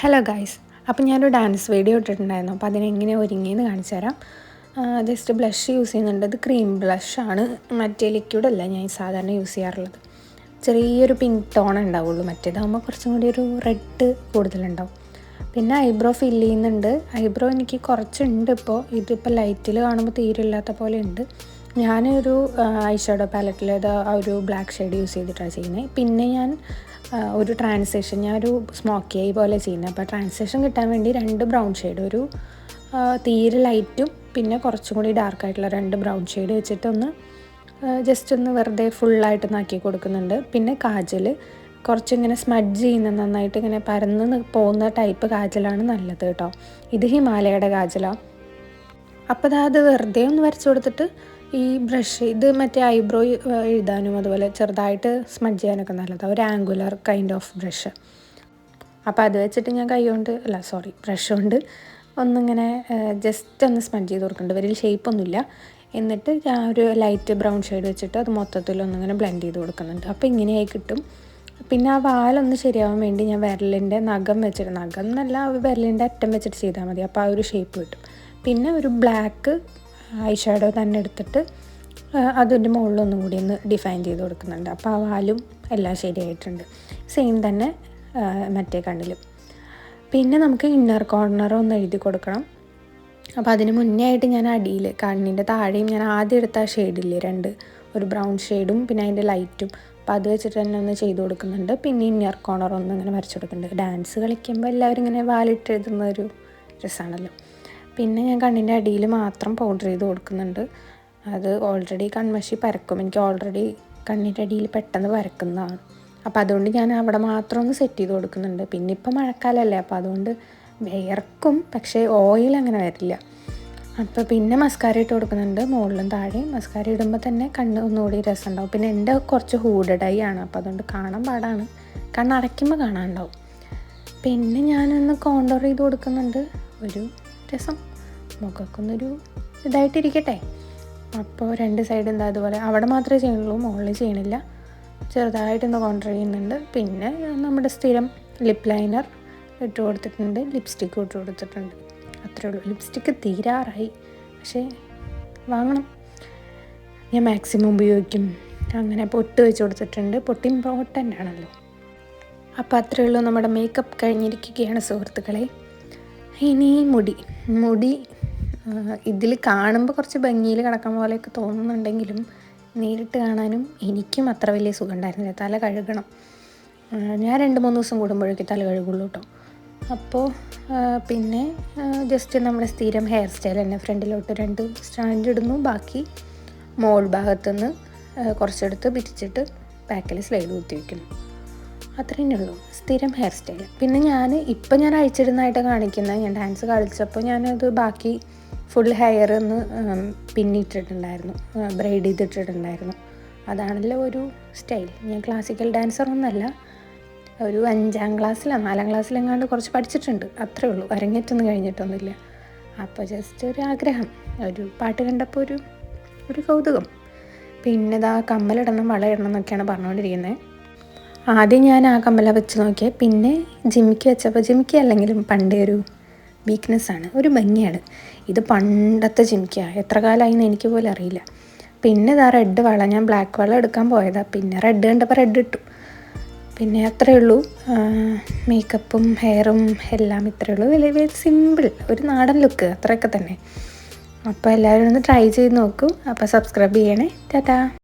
Hello guys അപ്പം ഞാനൊരു dance video ഇട്ടിട്ടുണ്ടായിരുന്നു. അപ്പോൾ അതിനെങ്ങനെ ഒരുങ്ങിയെന്ന് കാണിച്ചു തരാം ജസ്റ്റ് ബ്ലഷ് യൂസ് ചെയ്യുന്നുണ്ട്. ഇത് ക്രീം ബ്ലഷാണ് മറ്റേ ലിക്വിഡല്ല ഞാൻ സാധാരണ യൂസ് ചെയ്യാറുള്ളത്. ചെറിയൊരു പിങ്ക് ടോൺ ഉണ്ടാവുള്ളൂ മറ്റേതാകുമ്പോൾ കുറച്ചും കൂടി ഒരു റെഡ് കൂടുതലുണ്ടാവും. പിന്നെ ഐബ്രോ ഫിൽ ചെയ്യുന്നുണ്ട്. ഐബ്രോ എനിക്ക് കുറച്ചുണ്ട് ഇപ്പോൾ ഇതിപ്പോൾ ലൈറ്റിൽ കാണുമ്പോൾ തീരെ ഇല്ലാത്ത പോലെ ഉണ്ട്. ഞാനൊരു ഐഷാഡോ പാലറ്റിൽ ആ ഒരു ബ്ലാക്ക് ഷെയ്ഡ് യൂസ് ചെയ്തിട്ടാണ് ചെയ്യുന്നത് പിന്നെ ഞാൻ ഒരു ട്രാൻസേഷൻ ഞാൻ ഒരു സ്മോക്കി ഐ പോലെ ചെയ്യുന്നത് അപ്പോൾ ട്രാൻസേഷൻ കിട്ടാൻ വേണ്ടി രണ്ട് ബ്രൗൺ ഷെയ്ഡ്. ഒരു തീരെ ലൈറ്റും പിന്നെ കുറച്ചും കൂടി ഡാർക്ക് ആയിട്ടുള്ള രണ്ട് ബ്രൗൺ ഷെയ്ഡ് വെച്ചിട്ടൊന്ന് ജസ്റ്റ് ഒന്ന് വെറുതെ ഫുള്ളായിട്ട് നാക്കി കൊടുക്കുന്നുണ്ട്. പിന്നെ കാജൽ കുറച്ചിങ്ങനെ സ്മഡ്ജ് ചെയ്യുന്ന നന്നായിട്ട് ഇങ്ങനെ പരന്ന് പോകുന്ന ടൈപ്പ് കാജലാണ് നല്ലത് കേട്ടോ. ഇത് ഹിമാലയയുടെ കാജലാണ് അപ്പോൾ അത് വെറുതെ ഒന്ന് വരച്ചു കൊടുത്തിട്ട് ഈ ബ്രഷ് ഇത് മറ്റേ ഐബ്രോ എഴുതാനും അതുപോലെ ചെറുതായിട്ട് സ്മഡ്ജ് ചെയ്യാനൊക്കെ നല്ലതാണ് ഒരു ആംഗുലർ കൈൻഡ് ഓഫ് ബ്രഷ് അപ്പോൾ അത് വെച്ചിട്ട് ഞാൻ കൈ കൊണ്ട് അല്ല സോറി ബ്രഷ് കൊണ്ട് ഒന്നിങ്ങനെ ജസ്റ്റ് ഒന്ന് സ്മഡ്ജ് ചെയ്ത് കൊടുക്കുന്നുണ്ട് വലിയ ഷേപ്പൊന്നുമില്ല എന്നിട്ട് ഞാൻ ഒരു ലൈറ്റ് ബ്രൗൺ ഷെയ്ഡ് വെച്ചിട്ട് അത് മൊത്തത്തിൽ ഒന്നിങ്ങനെ ബ്ലെൻഡ് ചെയ്ത് കൊടുക്കുന്നുണ്ട്. അപ്പോൾ ഇങ്ങനെയായി കിട്ടും. പിന്നെ ആ വാലൊന്ന് ശരിയാവാൻ വേണ്ടി ഞാൻ വിരലിന്റെ നഖം വെച്ചിട്ട് നഖം എന്നല്ല വിരലിന്റെ അറ്റം വെച്ചിട്ട് ചെയ്താൽ മതി. അപ്പോൾ ആ ഒരു ഷേപ്പ് കിട്ടും. പിന്നെ ഒരു ബ്ലാക്ക് ഐ ഷാഡോ തന്നെ എടുത്തിട്ട് അതിന്റെ മുകളിലൊന്നും കൂടി ഒന്ന് ഡിഫൈൻ ചെയ്ത് കൊടുക്കുന്നുണ്ട്. അപ്പോൾ ആ വാലും എല്ലാം ശരിയായിട്ടുണ്ട്. സെയിം തന്നെ മറ്റേ കണ്ണിലും. പിന്നെ നമുക്ക് ഇന്നർ കോർണർ ഒന്ന് എഴുതി കൊടുക്കണം. അപ്പോൾ അതിന് മുന്നേ ആയിട്ട് ഞാൻ അടിയിൽ കണ്ണിന്റെ താഴെയും ഞാൻ ആദ്യം എടുത്ത ആ ഷെയ്ഡില്ലേ രണ്ട് ഒരു ബ്രൗൺ ഷെയ്ഡും പിന്നെ അതിന്റെ ലൈറ്റും അപ്പോൾ അത് വെച്ചിട്ട് തന്നെ ഒന്ന് ചെയ്ത് കൊടുക്കുന്നുണ്ട്. പിന്നെ ഇന്നർ കോർണർ ഒന്ന് ഇങ്ങനെ വരച്ചു കൊടുക്കുന്നുണ്ട്. ഡാൻസ് കളിക്കുമ്പോൾ എല്ലാവരും ഇങ്ങനെ വാലിട്ട് എഴുതുന്ന ഒരു രസമാണല്ലോ. പിന്നെ ഞാൻ കണ്ണിന്റെ അടിയിൽ മാത്രം പൗഡർ ചെയ്ത് കൊടുക്കുന്നുണ്ട്. അത് ഓൾറെഡി കൺമഷി പരക്കും. എനിക്ക് ഓൾറെഡി കണ്ണിന്റെ അടിയിൽ പെട്ടെന്ന് പരക്കുന്നതാണ്. അപ്പോൾ അതുകൊണ്ട് ഞാൻ അവിടെ മാത്രം ഒന്ന് സെറ്റ് ചെയ്ത് കൊടുക്കുന്നുണ്ട്. പിന്നെ ഇപ്പം മഴക്കാലമല്ലേ അപ്പോൾ അതുകൊണ്ട് വിയർക്കും പക്ഷേ ഓയിൽ അങ്ങനെ വരില്ല. അപ്പോൾ പിന്നെ മസ്കാര ഇട്ട് കൊടുക്കുന്നുണ്ട്. മുകളിലും താഴെയും മസ്കാര ഇടുമ്പോൾ തന്നെ കണ്ണ് ഒന്നുകൂടി രസമുണ്ടാവും. പിന്നെ എന്റെ കുറച്ച് ഹൂഡഡായി ആണ്. അപ്പോൾ അതുകൊണ്ട് കാണാൻ പാടാണ്. കണ്ണ് അടയ്ക്കുമ്പോൾ കാണാനുണ്ടാവും. പിന്നെ ഞാനൊന്ന് കോണ്ടോർ ചെയ്ത് കൊടുക്കുന്നുണ്ട്. ഒരു രസം മുഖക്കൊന്നൊരു ഇതായിട്ടിരിക്കട്ടെ. അപ്പോൾ രണ്ട് സൈഡ് എന്താ അതുപോലെ അവിടെ മാത്രമേ ചെയ്യുന്നുള്ളൂ മുകളിൽ ചെയ്യണില്ല. ചെറുതായിട്ടൊന്ന് കോണ്ടർ ചെയ്യുന്നുണ്ട്. പിന്നെ നമ്മുടെ സ്ഥിരം ലിപ്പ് ലൈനർ ഇട്ട് കൊടുത്തിട്ടുണ്ട് ലിപ്സ്റ്റിക്ക് ഇട്ട് കൊടുത്തിട്ടുണ്ട്. അത്രേ ഉള്ളൂ. ലിപ്സ്റ്റിക്ക് തീരാറായി. പക്ഷേ വാങ്ങണം. ഞാൻ മാക്സിമം ഉപയോഗിക്കും. അങ്ങനെ പൊട്ട് വെച്ച് കൊടുത്തിട്ടുണ്ട്. പൊട്ട് ഇമ്പോർട്ടന്റ് ആണല്ലോ. അപ്പോൾ അത്രയേ ഉള്ളൂ നമ്മുടെ മേക്കപ്പ് കഴിഞ്ഞിരിക്കുകയാണ് സുഹൃത്തുക്കളെ. ഇനി മുടി മുടി ഇതിൽ കാണുമ്പോൾ കുറച്ച് ഭംഗിയിൽ കിടക്കാൻ പോലെയൊക്കെ തോന്നുന്നുണ്ടെങ്കിലും നേരിട്ട് കാണാനും എനിക്കും അത്ര വലിയ സുഖം ഉണ്ടായിരുന്നില്ല തല കഴുകണം. ഞാൻ രണ്ട് മൂന്ന് ദിവസം കൂടുമ്പോഴേക്കും തല കഴുകുള്ളൂ കേട്ടോ. അപ്പോൾ പിന്നെ ജസ്റ്റ് നമ്മുടെ സ്ഥിരം ഹെയർ സ്റ്റൈൽ തന്നെ ഫ്രണ്ടിലോട്ട് രണ്ട് സ്റ്റാൻഡ് ഇടുന്നു. ബാക്കി മോൾ ഭാഗത്തുനിന്ന് കുറച്ചെടുത്ത് പിരിച്ചിട്ട് ബാക്കിൽ സ്ലൈഡ് കുത്തി വയ്ക്കുന്നു അത്രേ ഉള്ളൂ സ്ഥിരം ഹെയർ സ്റ്റൈൽ പിന്നെ ഞാൻ ഇപ്പം ഞാൻ അഴിച്ചിടുന്നതായിട്ട് കാണിക്കുന്നത് ഞാൻ ഡാൻസ് കളിച്ചപ്പോൾ ഞാനത് ബാക്കി ഫുൾ ഹെയർ ഒന്ന് പിന്നിട്ടിട്ടുണ്ടായിരുന്നു. ബ്രൈഡ് ചെയ്തിട്ടിട്ടുണ്ടായിരുന്നു. അതാണല്ലോ ഒരു സ്റ്റൈൽ ഞാൻ ക്ലാസിക്കൽ ഡാൻസർ ഒന്നല്ല. ഒരു അഞ്ചാം ക്ലാസ്സിലോ നാലാം ക്ലാസ്സിലെങ്ങാണ്ട് കുറച്ച് പഠിച്ചിട്ടുണ്ട്. അത്രേ ഉള്ളൂ. അരങ്ങേറ്റൊന്നും കഴിഞ്ഞിട്ടൊന്നുമില്ല. അപ്പോൾ ജസ്റ്റ് ഒരു ആഗ്രഹം. ഒരു പാട്ട് കണ്ടപ്പോൾ ഒരു ഒരു കൗതുകം. പിന്നെ ഇതാ കമ്മലിടണം വളയിടണം എന്നൊക്കെയാണ് പറഞ്ഞുകൊണ്ടിരിക്കുന്നത് ആദ്യം ഞാൻ ആ കമ്മല വെച്ച് നോക്കിയാൽ പിന്നെ ജിമിക്ക് വെച്ചപ്പോൾ ജിമിക്ക് അല്ലെങ്കിലും പണ്ടേ ഒരു വീക്ക്നെസ്സാണ് ഒരു ഭംഗിയാണ്. ഇത് പണ്ടത്തെ ജിമിക്കാണ് എത്ര കാലമായിന്ന് എനിക്ക് പോലും അറിയില്ല. പിന്നെ ഇതാ റെഡ് വള. ഞാൻ ബ്ലാക്ക് വള എടുക്കാൻ പോയതാണ് പിന്നെ റെഡ് കണ്ടപ്പോൾ റെഡ് ഇട്ടു. പിന്നെ അത്രയേ ഉള്ളൂ. മേക്കപ്പും ഹെയറും എല്ലാം ഇത്രയേ ഉള്ളൂ. വലിയ വലിയ സിമ്പിൾ ഒരു നാടൻ ലുക്ക് അത്രയൊക്കെ തന്നെ. അപ്പോൾ എല്ലാവരും ഒന്ന് ട്രൈ ചെയ്ത് നോക്കൂ. അപ്പോൾ സബ്സ്ക്രൈബ് ചെയ്യണേ. ടാറ്റാ.